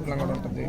కూడా ఉంటుంది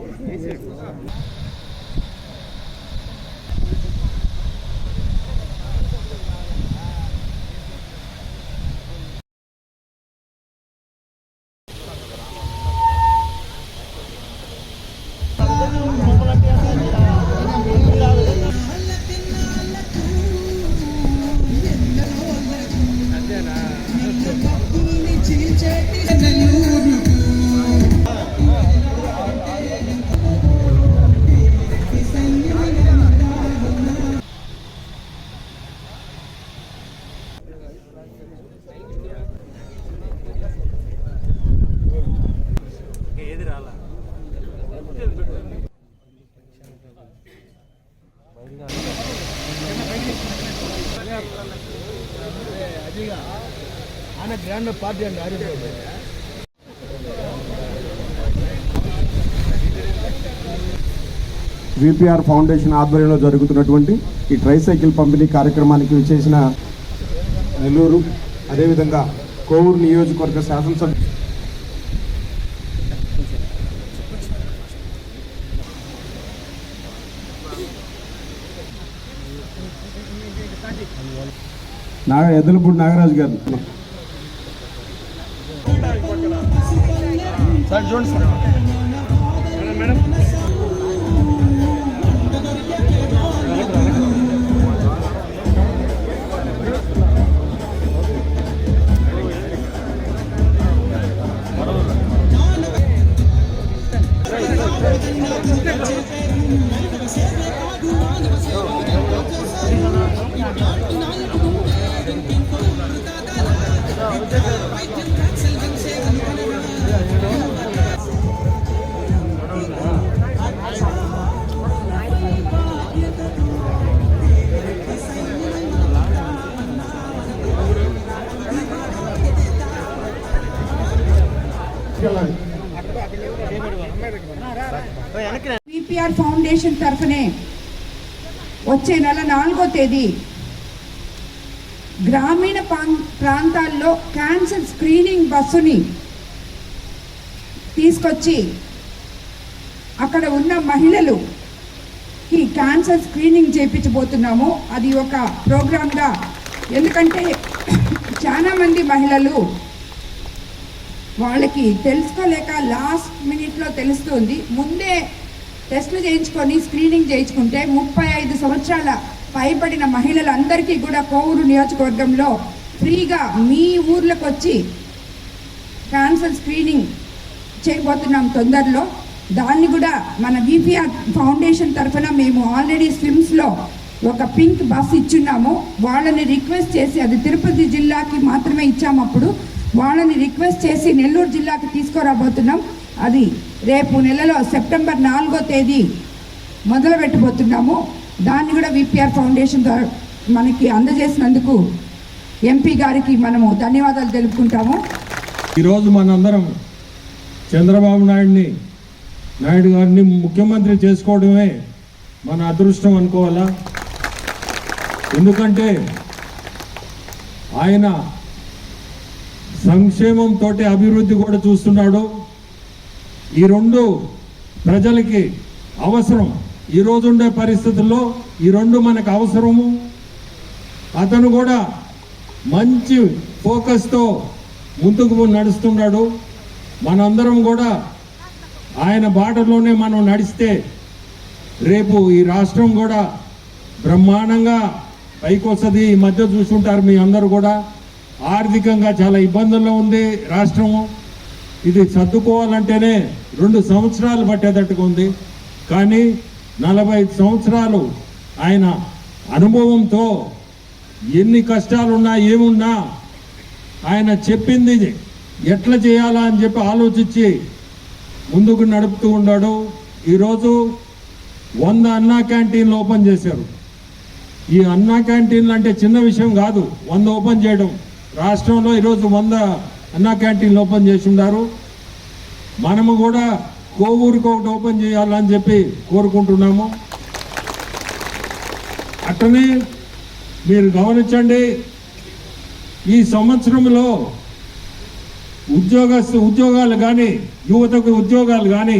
ఆయన గ్రాండ్ పార్టీ అండి ఆరిపోయింది విపిఆర్ ఫౌండేషన్ ఆధ్వర్యంలో జరుగుతున్నటువంటి ఈ ట్రైసైకిల్ పంపిణీ కార్యక్రమానికి విచ్చేసిన నెల్లూరు అదేవిధంగా కోవూరు నియోజకవర్గ శాసనసభ నాగ ఎద్దలపూడి నాగరాజు గారు సార్ చూడండి సార్. ఫౌండేషన్ తరఫునే వచ్చే నెల నాలుగో తేదీ గ్రామీణ ప్రాం- ప్రాంతాల్లో క్యాన్సర్ స్క్రీనింగ్ బస్సుని తీసుకొచ్చి అక్కడ ఉన్న మహిళలు ఈ క్యాన్సర్ స్క్రీనింగ్ చేయించబోతున్నాము. అది ఒక ప్రోగ్రామ్గా ఎందుకంటే చాలామంది మహిళలు వాళ్ళకి తెలుసుకోలేక లాస్ట్ మినిట్లో తెలుస్తుంది. ముందే టెస్టులు చేయించుకొని స్క్రీనింగ్ చేయించుకుంటే ముప్పై ఐదు సంవత్సరాల పైబడిన మహిళలందరికీ కూడా కోవూరు నియోజకవర్గంలో ఫ్రీగా మీ ఊర్లకు వచ్చి క్యాన్సర్ స్క్రీనింగ్ చేయబోతున్నాం తొందరలో. దాన్ని కూడా మన బీపీఆర్ ఫౌండేషన్ తరఫున మేము ఆల్రెడీ స్విమ్స్లో ఒక పింక్ బస్ ఇచ్చున్నాము. వాళ్ళని రిక్వెస్ట్ చేసి అది తిరుపతి జిల్లాకి మాత్రమే ఇచ్చాము అప్పుడు వాళ్ళని రిక్వెస్ట్ చేసి నెల్లూరు జిల్లాకి తీసుకురాబోతున్నాం. అది రేపు నెలలో సెప్టెంబర్ నాలుగో తేదీ మొదలు పెట్టబోతున్నాము దాన్ని కూడా విపిఆర్ ఫౌండేషన్ ద్వారా మనకి అందజేసినందుకు ఎంపీ గారికి మనము ధన్యవాదాలు తెలుపుకుంటాము. ఈరోజు మనందరం చంద్రబాబు నాయుడిని నాయుడు గారిని ముఖ్యమంత్రి చేసుకోవడమే మన అదృష్టం అనుకోవాలా? ఎందుకంటే ఆయన సంక్షేమంతో అభివృద్ధి కూడా చూస్తున్నాడు. ఈ రెండు ప్రజలకి అవసరం. ఈ ఉండే పరిస్థితుల్లో ఈ రెండు మనకు అవసరము. అతను కూడా మంచి ఫోకస్తో ముందుకు నడుస్తున్నాడు. మనందరం కూడా ఆయన బాటలోనే మనం నడిస్తే రేపు ఈ రాష్ట్రం కూడా బ్రహ్మాండంగా పైకి వస్తుంది ఈ మధ్య చూసుంటారు మీ అందరూ కూడా. ఆర్థికంగా చాలా ఇబ్బందుల్లో ఉంది రాష్ట్రము. ఇది సర్దుకోవాలంటేనే రెండు సంవత్సరాలు పట్టేటట్టుగా ఉంది. కానీ నలభై ఐదు సంవత్సరాలు ఆయన అనుభవంతో ఎన్ని కష్టాలున్నా ఏమున్నా ఆయన చెప్పింది ఎట్లా చేయాలా అని చెప్పి ఆలోచించి ముందుకు నడుపుతూ ఉన్నాడు. ఈరోజు వంద అన్నా క్యాంటీన్లు ఓపెన్ చేశారు. ఈ అన్నా క్యాంటీన్లు అంటే చిన్న విషయం కాదు. వంద ఓపెన్ చేయడం. రాష్ట్రంలో ఈరోజు వంద అన్నా క్యాంటీన్లు ఓపెన్ చేసి ఉన్నారు మనము కూడా కోవూరుకు ఒకటి ఓపెన్ చేయాలని చెప్పి కోరుకుంటున్నాము. అట్టనే మీరు గమనించండి ఈ సంవత్సరంలో ఉద్యోగస్తు ఉద్యోగాలు కానీ యువతకు ఉద్యోగాలు కానీ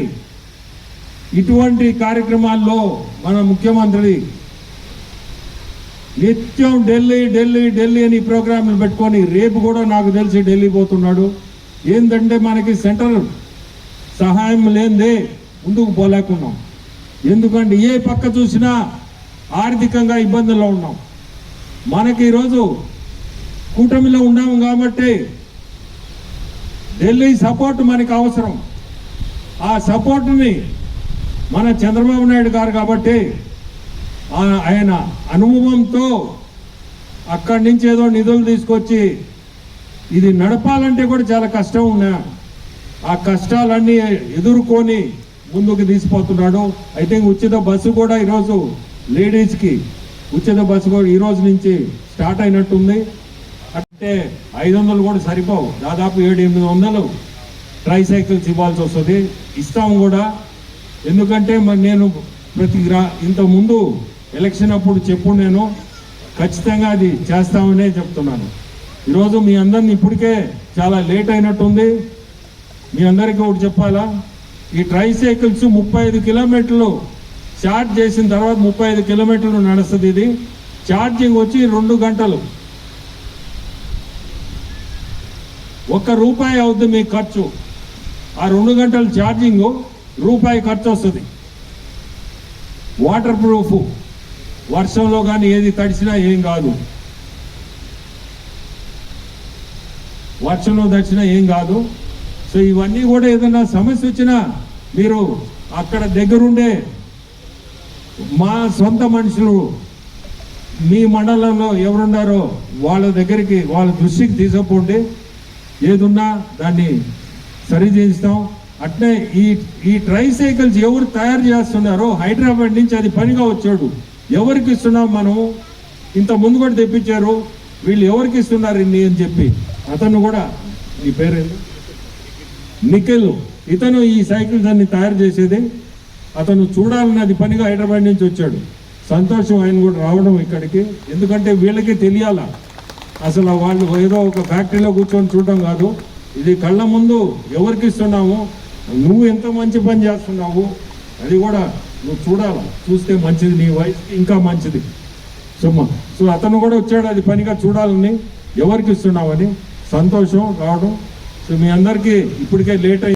ఇటువంటి కార్యక్రమాల్లో మన ముఖ్యమంత్రి నిత్యం ఢిల్లీ ఢిల్లీ ఢిల్లీ అని ప్రోగ్రాంలు పెట్టుకొని రేపు కూడా నాకు తెలిసి ఢిల్లీ పోతున్నాడు. ఏంటంటే మనకి సెంటర్ సహాయం లేనిదే ముందుకు పోలేకున్నాం. ఎందుకంటే ఏ పక్క చూసినా ఆర్థికంగా ఇబ్బందుల్లో ఉన్నాం. మనకి ఈరోజు కూటమిలో ఉన్నాము కాబట్టి ఢిల్లీ సపోర్ట్ మనకి అవసరం. ఆ సపోర్ట్ని మన చంద్రబాబు నాయుడు గారు కాబట్టి ఆయన అనుభవంతో అక్కడి నుంచి ఏదో నిధులు తీసుకొచ్చి ఇది నడపాలంటే కూడా చాలా కష్టం ఉన్నా. ఆ కష్టాలన్నీ ఎదుర్కొని ముందుకు తీసిపోతున్నాడు. అయితే ఉచిత బస్సు కూడా ఈరోజు లేడీస్కి ఉచిత బస్సు కూడా ఈరోజు నుంచి స్టార్ట్ అయినట్టుంది. అంటే ఐదు వందలు కూడా సరిపోవు. దాదాపు ఏడు ఎనిమిది వందలు ట్రైసైకిల్స్ ఇవ్వాల్సి వస్తుంది. ఇస్తాం కూడా. ఎందుకంటే మరి నేను ప్రతి గ్రా ఇంత ముందు ఎలక్షన్ అప్పుడు చెప్పు నేను ఖచ్చితంగా అది చేస్తామనే చెప్తున్నాను. ఈరోజు మీ అందరిని ఇప్పటికే చాలా లేట్ అయినట్టుంది. మీ అందరికీ ఒకటి చెప్పాలా? ఈ ట్రై సైకిల్స్ ముప్పై ఐదు కిలోమీటర్లు చార్జ్ చేసిన తర్వాత ముప్పై ఐదు కిలోమీటర్లు నడుస్తుంది ఇది. ఛార్జింగ్ వచ్చి రెండు గంటలు. ఒక్క రూపాయి అవుద్ది మీ ఖర్చు. ఆ రెండు గంటల ఛార్జింగ్ రూపాయి ఖర్చు వస్తుంది. Waterproof. వర్షంలో కానీ ఏది తడిసినా ఏం కాదు. వర్షంలో తడిసినా ఏం కాదు. సో ఇవన్నీ కూడా ఏదైనా సమస్య వచ్చినా మీరు అక్కడ దగ్గరుండే మా సొంత మనుషులు మీ మండలంలో ఎవరున్నారో వాళ్ళ దగ్గరికి వాళ్ళ దృష్టికి తీసుకుపోండి. ఏదున్నా దాన్ని సరి చేయిస్తాం. అట్నే ఈ ఈ ట్రై సైకిల్స్ ఎవరు తయారు చేస్తున్నారో హైదరాబాద్ నుంచి అది పనిగా వచ్చాడు. ఎవరికి ఇస్తున్నాం మనం ఇంత ముందు కూడా తెప్పించారు వీళ్ళు ఎవరికి ఇస్తున్నారు ఇన్ని అని చెప్పి. అతను కూడా నీ పేరేంది? నిఖిల్. ఇతను ఈ సైకిల్స్ అన్ని తయారు చేసేది. అతను చూడాలన్నది పనిగా హైదరాబాద్ నుంచి వచ్చాడు. సంతోషం ఆయన కూడా రావడం ఇక్కడికి. ఎందుకంటే వీళ్ళకి తెలియాల? అసలు వాళ్ళు ఏదో ఒక ఫ్యాక్టరీలో కూర్చొని చూడడం కాదు. ఇది కళ్ళ ముందు ఎవరికి ఇస్తున్నాము నువ్వు ఎంత మంచి పని చేస్తున్నావు? అది కూడా నువ్వు చూడాలి? చూస్తే మంచిది నీ వయసుకి ఇంకా మంచిది. సుమ్మ సో అతను కూడా వచ్చాడు అది పనిగా చూడాలని ఎవరికి ఇస్తున్నామని సంతోషం రావడం. సో మీ అందరికీ ఇప్పటికే లేట్ అయింది